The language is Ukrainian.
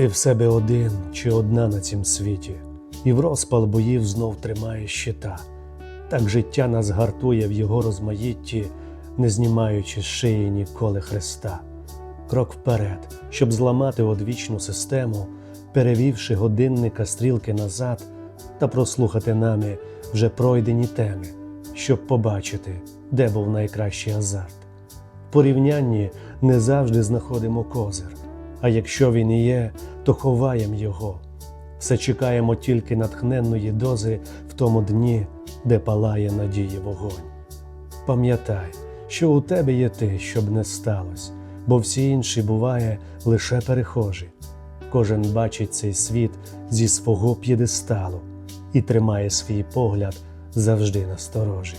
Ти в себе один чи одна на цім світі, і в розпал боїв знов тримає щита. Так життя нас гартує в його розмаїтті, не знімаючи з шиї ніколи хреста. Крок вперед, щоб зламати одвічну систему, перевівши годинника стрілки назад та прослухати нами вже пройдені теми, щоб побачити, де був найкращий азарт. В порівнянні не завжди знаходимо козир, а якщо він і є, то ховаємо його. Все чекаємо тільки натхненної дози в тому дні, де палає надії вогонь. Пам'ятай, що у тебе є ти, щоб не сталося, бо всі інші буває лише перехожі. Кожен бачить цей світ зі свого п'єдесталу і тримає свій погляд завжди насторожі.